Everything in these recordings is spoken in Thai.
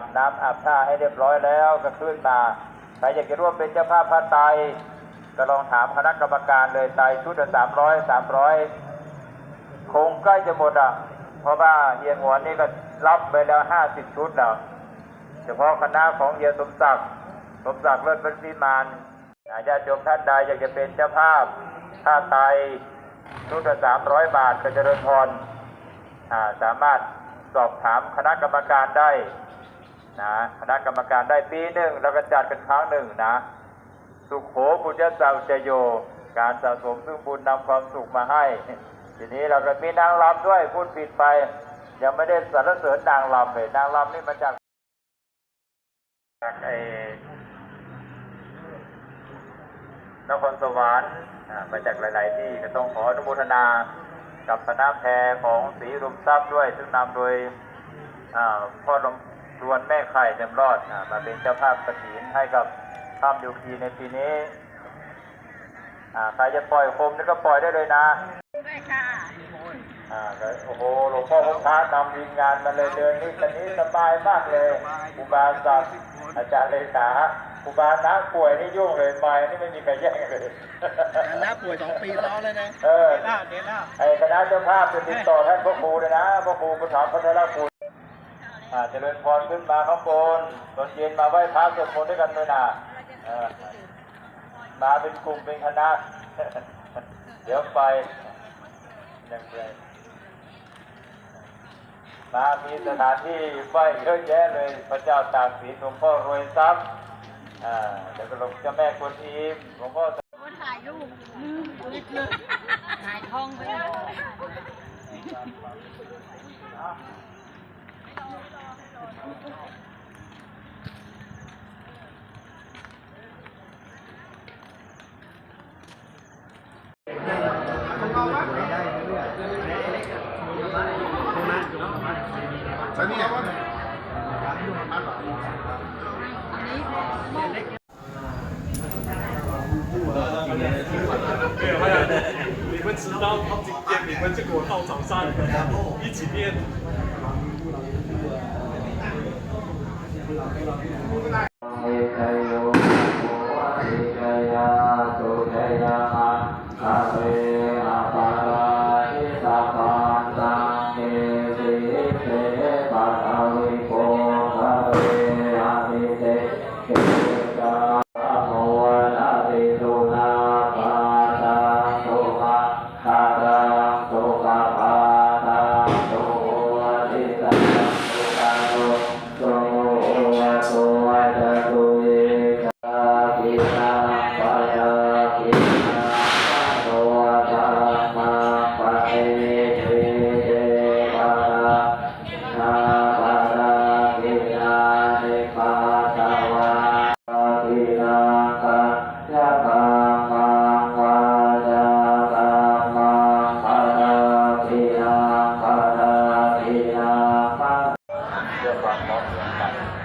บน้ำอาบท่าให้เรียบร้อยแล้วก็ขึ้นมาใครอยากจะร่วมเป็นเจ้าภาพพระไตรก็ลองถามคณะกรรมการเลยไตรชุดละสามร้อยสามร้อยคงใกล้จะหมดอะ เพราะว่าเฮียหงวนนี่ก็รับไปแล้วห้าสิบชุดแล้วเฉพาะคณะของเฮียสมศักดิ์สมศักดิ์เลิศเป็นพิมานอาญาติโยมท่านใดอยากจะเป็นเจ้าภาพผ้าไตรชุดละสามร้อยบาทก็จะเริญพรอ่าสามารถสอบถามคณะกรรมการได้ นะคณะกรรมการได้ปีหนึ่งแล้วก็จัดเป็นครั้งหนึ่งนะ สุขโขบุญญาสังจโย การสะสมซึ่งบุญนำความสุขมาให้ ทีนี้เราก็มีนางรำด้วยพูดผิดไป ยังไม่ได้สรรเสริญนางรำเลยนางรำนี่มาจากจากไอ้นครสวรรค์มาจากหลาย ๆ ที่ก็ต้องขออนุโมทนากับคณะแพรของศรีรมทรัพย์ด้วย ซึ่งนำโดยพ่อลำ รวนแม่ไข่เต็มรอดอ่ามาเป็นเจ้าภาพกระถินให้กับถ้ำยูคีในปีนี้อ่าใครจะปล่อยโคมนี่ก็ปล่อยได้เลยนะด้วยค่ะอ่าก็โอ้โหหลวงพ่อพุทธานำทีมงานมาเลยเดินนี่ตอนนี้สบายมากเลยครูบาศักดิ์อาจารย์เลขาครูบาน้าป่วยนี่ยุ่งเลยไปนี่ไม่มีใครแย่งเลยน้าป่วยสองปีซ้อนเลยนะเออเดี๋ยวแล้วเดี๋ยวแล้วไอ้คณะเจ้าภาพจะติดต่อท่านพ่อครูเลยนะพ่อครูพุทธาพัฒนาคุณอ่า่เจริญพรขึ้นมาข้างบนตอนเย็นมาไหว้พระสวดมนต์ด้วยกันด้วยนะมาเป็นกลุ่มเป็นคณะ เดี๋ยวไปยังไงมามีสถานที่ไหว้เยอะแยะเลย พระเจ้าตากสีนหลวงพ่อรวยทรัพย์อ่าเดี๋ยวก็ลงเจ้าแม่คนอิมหลวงพ่อถ่ายรูปถ่ายทองไป 你们迟到好几天，你们就给我到早上一起练。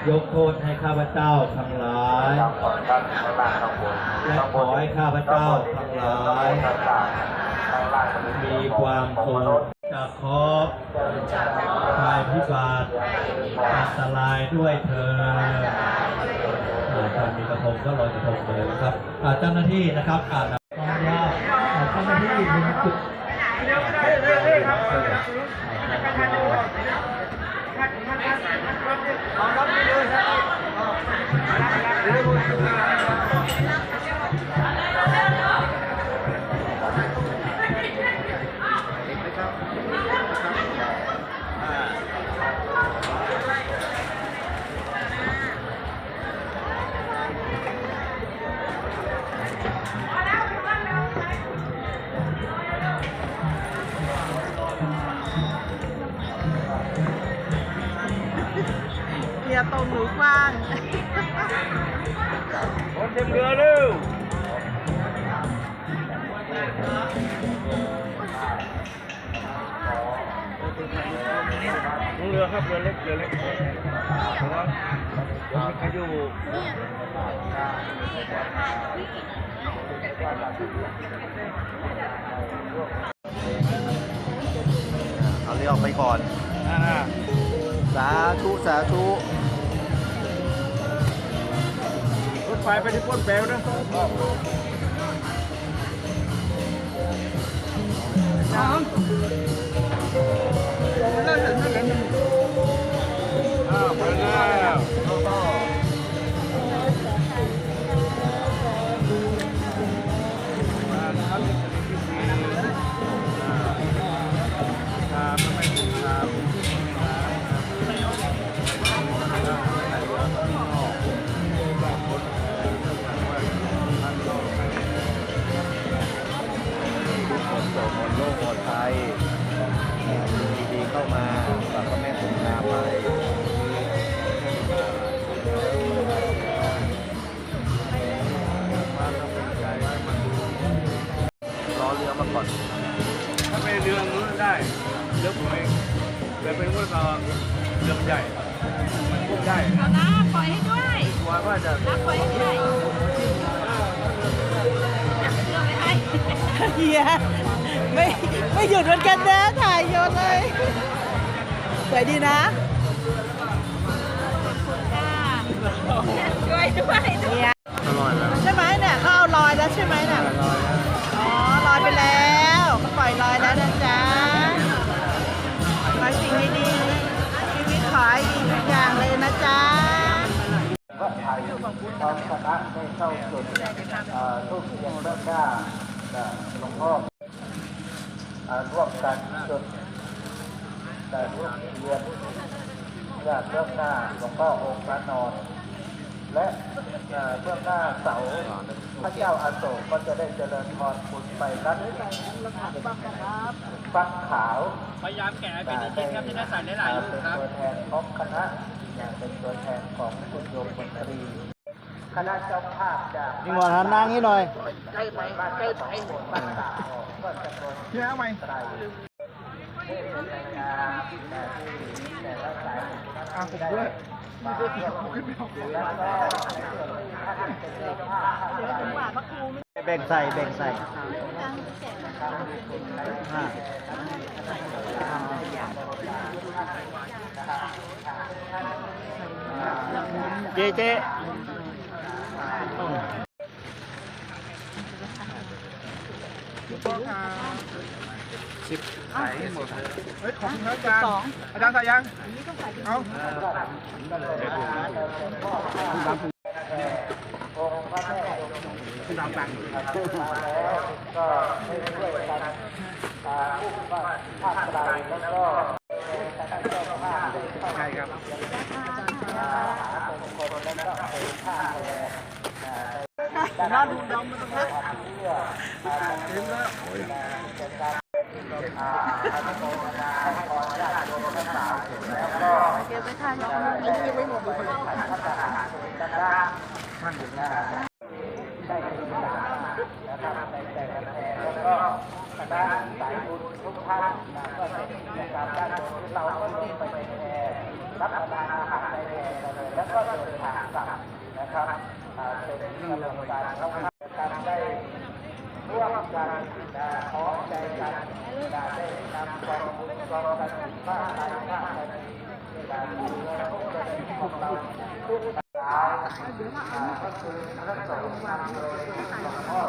ยกโทษให้ข้าพเจ้าทั้งหลายทำก่อนข้างข้งล่างข้งบนและขอให้ข้าพเจ้าทั้งหลายมีความสุขจากขอบภัยพิบัติอันตรายด้วยเธอญถ้ามีกระทงก็ลอยกระทงเลยนะครับอ่าเจ้าหน้าที่นะครับางคนเต็มเรือเร็วเรือครับเรือเล็กเรือเล็กเพราะว่าเขาอยู่เอาเรือออกไปก่อน สาธุ สาธุ รถไฟไปที่ป้นแปลวนะอ้าว เรือผมเองแต่เป็นว่าเราเรือมันใหญ่ มันพุ่งได้เอานะปล่อยให้ด้วยกลัวว่าจะนะปล่อยให้ด้วยเลือกไม่ให้เฮียไม่ไม่หยุดเหมือนกันนะถ่ายโยนเลยสวยดีนะช่วยด้วยเนี่ยอร่อยแล้วใช่ไหมเนี่ยเขาเอาลอยแล้วใช่ไหมเนี่ยายตอนคณะได้เข้าจุดทูบเทียนเบื้องหน้าหลวงพ่อร่วมกันจุดแต่ทูบเทียนเพื่อเบื้องหน้าหลวงพ่อองค์พระนอนและเอ่อเบื้องหน้าเสาพระเจ้าอาโศกก็จะได้เจริญพรคุณไปรัตฟักขาวพยายามแกะเป็นชิ้นครับจะได้ใส่หลายๆลูกครับเป็นตัวแทนของคณะเป็นตัวแทนของคุณโยมมนตรี คณะเจ้าภาพจากนี่หมอนหันหน้างี้หน่อย ใกล้ไหมบ้านใกล้ไหมหมดบ้านตาออกก็จะโดนเชื่อไหมไตรเทศนาแต่ที่แต่ละสายอะผมด้วยมาเพื่อแล้วก็ท่านเป็นเจ้าภาพแบ่งใส่แบ่งใส่ห้าเจ๊เจ๊ สิบขายหมดเฮ้ย ของอาจารย์อาจารย์ใส่ยังเอาก็ให้ช่วยกันผู้ว่าภาคใดแล้วก็ เก็บไว้ทานยกจะมือได้ไปพระทหารกันได้ได้ศึกษานะครับในแต่ละแห่งแล้วก็คณะสายบุญทุกท่านนะก็จะมีกิจกรรมด้านบนที่เราก็ลงไปในแห่รับประทานอาหารในแห่กันเลยแล้วก็เดินทางกลับนะครับอ่า เป็นกำลังใจของการได้ร่วมกันนะขอใจกันนะได้นำความบุญความกันมากไปมากไปการดูแลของเราทุกสายอ่าก็คือพระสงฆ์นำโดยหลวงพ่อ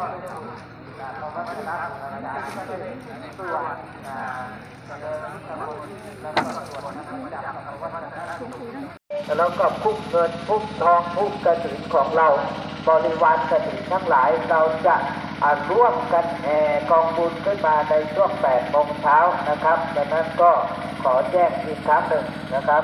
นะพระวัฒนธรรมนะก็ได้ส่วนนะเจริญธรรมแล้วก็ส่วนจากพระวัฒนธรรม แล้วก็พุกเงินพุกทองพุกกระถินของเรา บริวารกระถินทั้งหลายเราจะร่วมกันแห่กองบุญขึ้นมาในช่วง8โมงเช้านะครับดังนั้นก็ขอแจ้งอีกครั้งหนึ่งนะครับ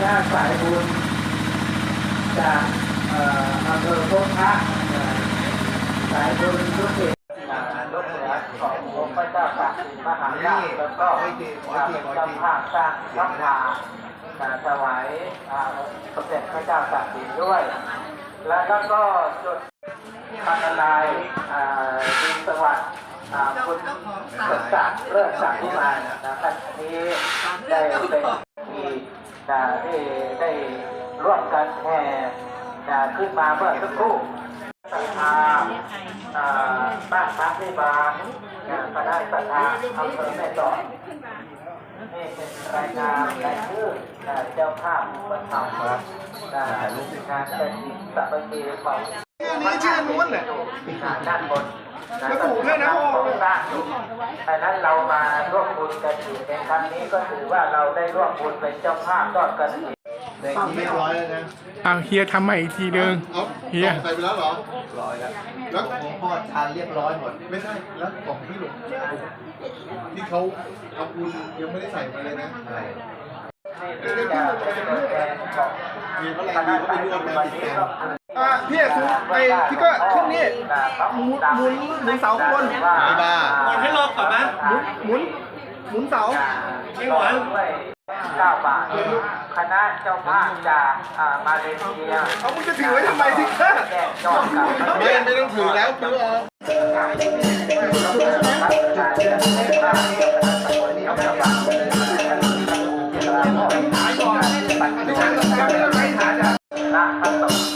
คณะสายบุญจากอำเภอพบพระสายบุญทุกเขตอ่าลูกเหนือขององค์พระเจ้าตากสินมหาราชแล้วก็อ่าเป็นเจ้าภาพสร้างพระพาอ่าถวายสมเด็จพระเจ้าตากสินด้วย แล้วก็จุดพันลายดินสวัสดิ์คุณศักดิ์เลิศศักดิ์ที่มานะครับนี้ได้เป็น ที่อ่าที่ได้ร่วมกันแห่อ่าขึ้นมาเมื่อสักครู่ศรัทธาอ่าบ้านพักที่บานอ่าคณะศรัทธาอำเภอแม่สอดนี่เป็นรายงานรายชื่ออ่าเจ้าภาพวันเสาร์ครับอ่างานเป็นสัปดาห์ของนี่ชื่อนู้นแหละด้านบน แล้วถูกด้วยนะของสร้างอยู่ดังนั้นเรามาร่วมบุญกันอยู่ในครั้งนี้ก็ถือว่าเราได้ร่วมบุญเป็นเจ้าภาพทอดกระถิ่นแต่ที่เรียบร้อยแล้วนะเอาเฮียทำใหม่อีกทีนึงเอาเฮียใส่ไปแล้วเหรอเรียบร้อยแล้วแล้วของพ่อทานเรียบร้อยหมดไม่ใช่แล้วกล่องที่หลวงที่เขาเอาบุญยังไม่ได้ใส่มาเลยนะใช่นี่คือการเป็นตัวแทนของมีเมื่อไหร่มีก็ไปร่วมงานติดตาม อะพี่สูไอ้ที่ก็ขึ้นนี่หมุนหมุนหมุนเสาข้างบนไม่บ้าหมุนให้รอบก่อนนะหมุนหมุนหมุนเสาไม่หวานด้วยเก้าบาทคณะเจ้าภาพจากอ่ามาเลเซียเอามึงจะถือไว้ทำไมที่แค่แจ้งยอดกับไม่ไม่ต้องถือแล้วถือออกณพระสงฆ์ทั้งนั้น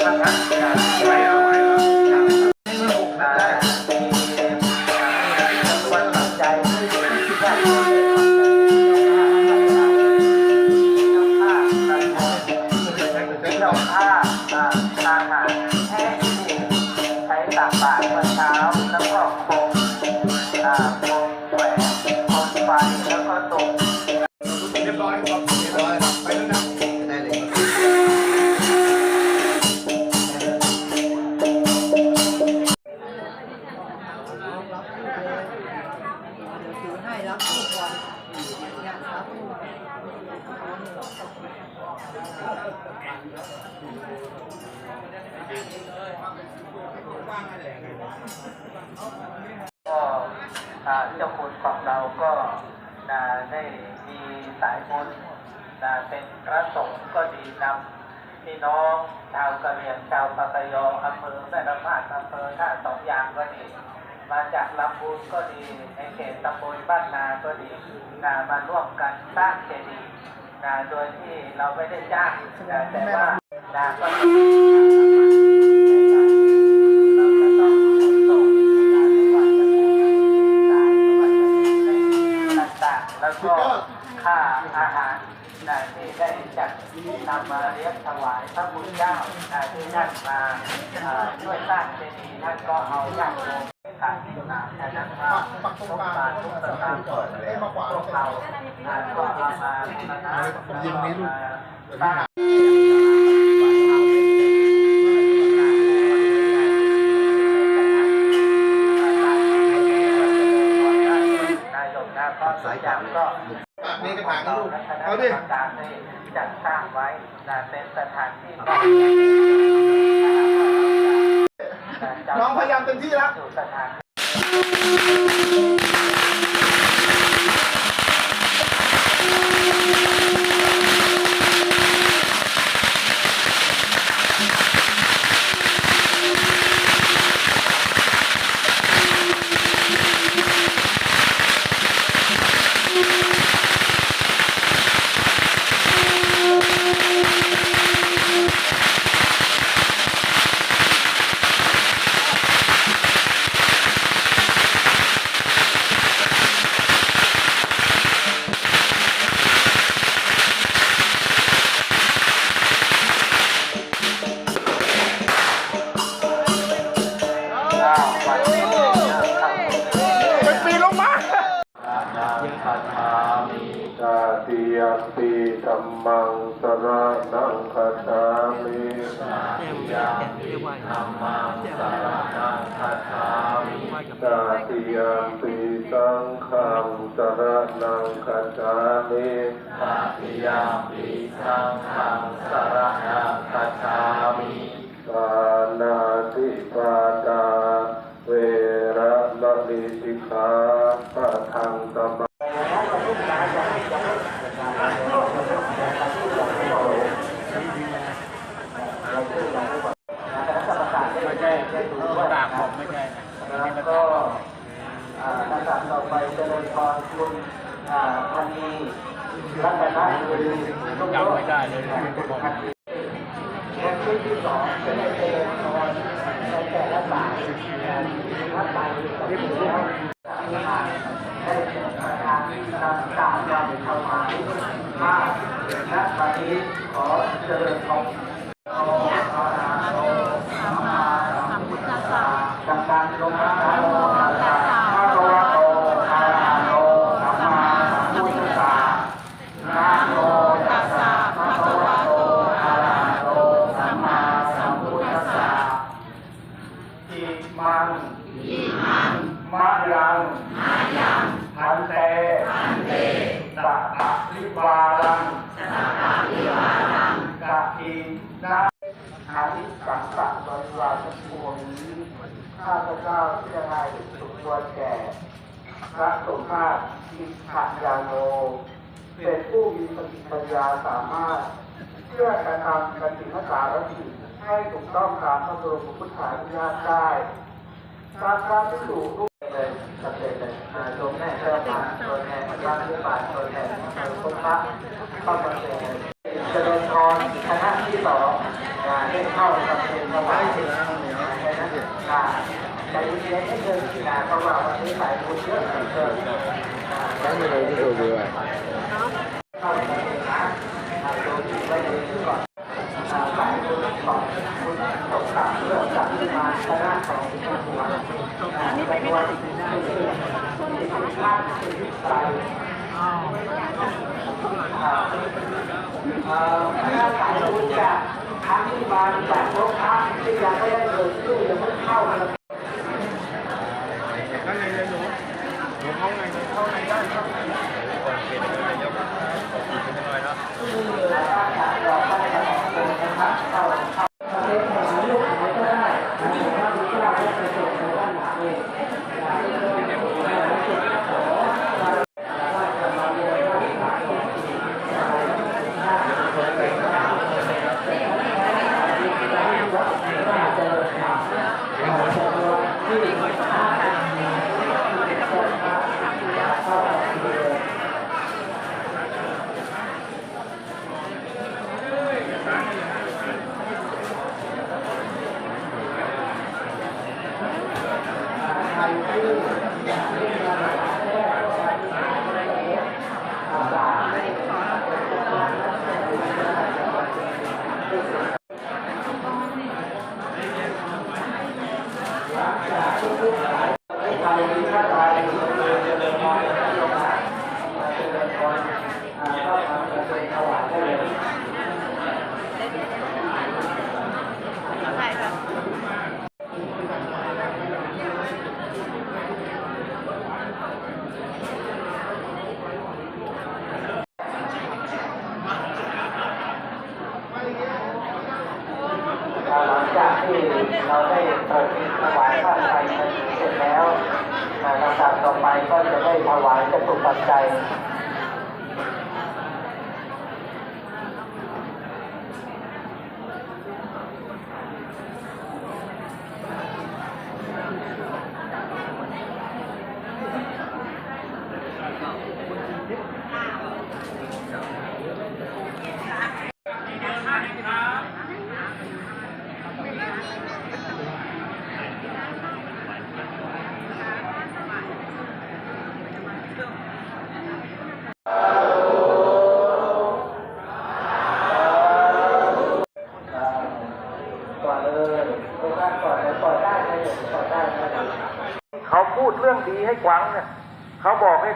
ก็อ่าเจ้าคุณของเราก็ได้มีสายบุญเป็นพระสงฆ์ก็ดีนำพี่น้องชาวกะเหรี่ยงชาวปากยออำเภอแม่ละมาดอำเภอท่าสองยางก็ดี มาจากลำบูนก็ดีในเขตตำบลบ้านนาก็ดีนามาร่วมกันสร้างเจดีย์นาโดยที่เราไม่ได้จ้างแต่ว่านะก็แล้วก็ค่าอาหารนะที่ได้จัดนำมาเลี้ยงถวายพระบุญธเจ้านะที่นั่นมาช่วยสร้างเจดีย์นั่นก็เอาญาติโยม ทางที่ต่างๆนั้นว่าทุกการทุกประการก่อนพวกเราอ่าก็เอามาบูรณะยิงนี้ลูกสร้างนายกนะก็สายจากก็ปากนี้กระถางนะลูกเอาดิการได้จัดสร้างไว้นะเป็นสถานที่ น้องพยายามเต็มที่แล้ว งฆังสรนังคัจฉามิตาติยมปีสังฆังสรนังคัจฉามิปานาติปาตาเวระมะนิสิกขาปะทังสมา ไม่ใช่ตัวดาบผมไม่ใช่ แล้วก็อ่าลำดับต่อไปเจริญพรคุณอ่าพันนีรัตนบุรี ทุกจำไม่ได้เลยพันนีและที่สองจะได้เจริญพรในแต่ละสายถ้าไปกับที่แล้วได้ประทานนำกล่าวคำถวายมาณบัดนี้ขอเจริญพรโออะระหะโตสัมมาสัมพุทธัสสะสัมปันโลมาโลตัสสะภะคะวะโตอะระหะโตสัมมาสัมพุทธัสสะนะโมตัสสะภะคะวะโตอะระหะโตสัมมาสัมพุทธัสสะอิมังอิมังมะยังมะยังพันเตพันเตสัพพะริวารังสัพพะริวารังกะอินะอานิสังสะบริวารทั้งปวงนี้ข้าพเจ้าที่จะได้สุขตัวแก่ พระสมมาตรอิทธยาโน เป็นผู้มีสติปัญญาสามารถ เพื่อกระทำกติมสารกิจให้ถูกต้องตามพระบรมพุทธานุญาตได้ารการที่ถูกรูปเลยสเร็จเลยอ่าโยมแม่เจ้ามาตัวแทนพระผู้บาทตัวแทนพุทธะเข้ามาเป็นเจริญพรคณะที่สองอ่าได้เข้ากับเป็นถวายสิ่งอ่าแค่นั้นอ่าใจเย็นๆนิดนึงนะเพราะว่าวันนี้สายบุญเยอะเหลือเกินแล้วมีอะไรที่ดูดีวะเข้าไปเลยนะอ่าดูดีไว้ดีก่อน อ่าสายบุญของคุณสงครามเรื่องจากที่มาคณะของคุณหัวอ่าเป็นวันที่ที่สำคัญที่ใจอ่า อ่าคณะสายบุญจากทั้งที่มาจากโลกทัพที่ยังไม่ได้เกิดขึ้นยังไม่เข้ามานั่นไงเลยหนูหนูเข้าไงเข้าไงได้ครับก่อ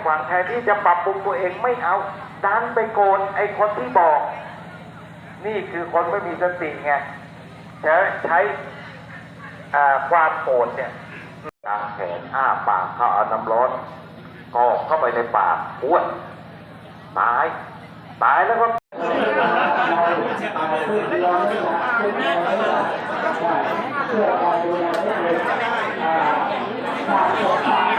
หวังแทนที่จะปรับปรุงตัวเองไม่เอาดันไปโกนไอ้คนที่บอก นี่คือคนไม่มีสติไงใช้ใช้ความโกรธเนี่ยกางแขนอ้าปากเขาเอาน้ำร้อนกอกเข้าไปในปากอ้วนตาย ตายแล้วก็ใครได้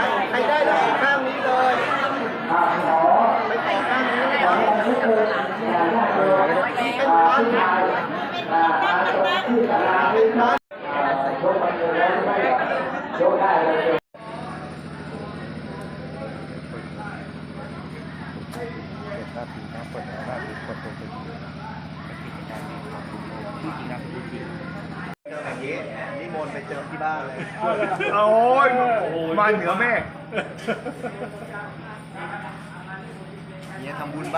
นิมนต์ไปเจอที่บ้านเลย โอ้ยมาเหนือแม่เนี่ยทำบุญบ้าน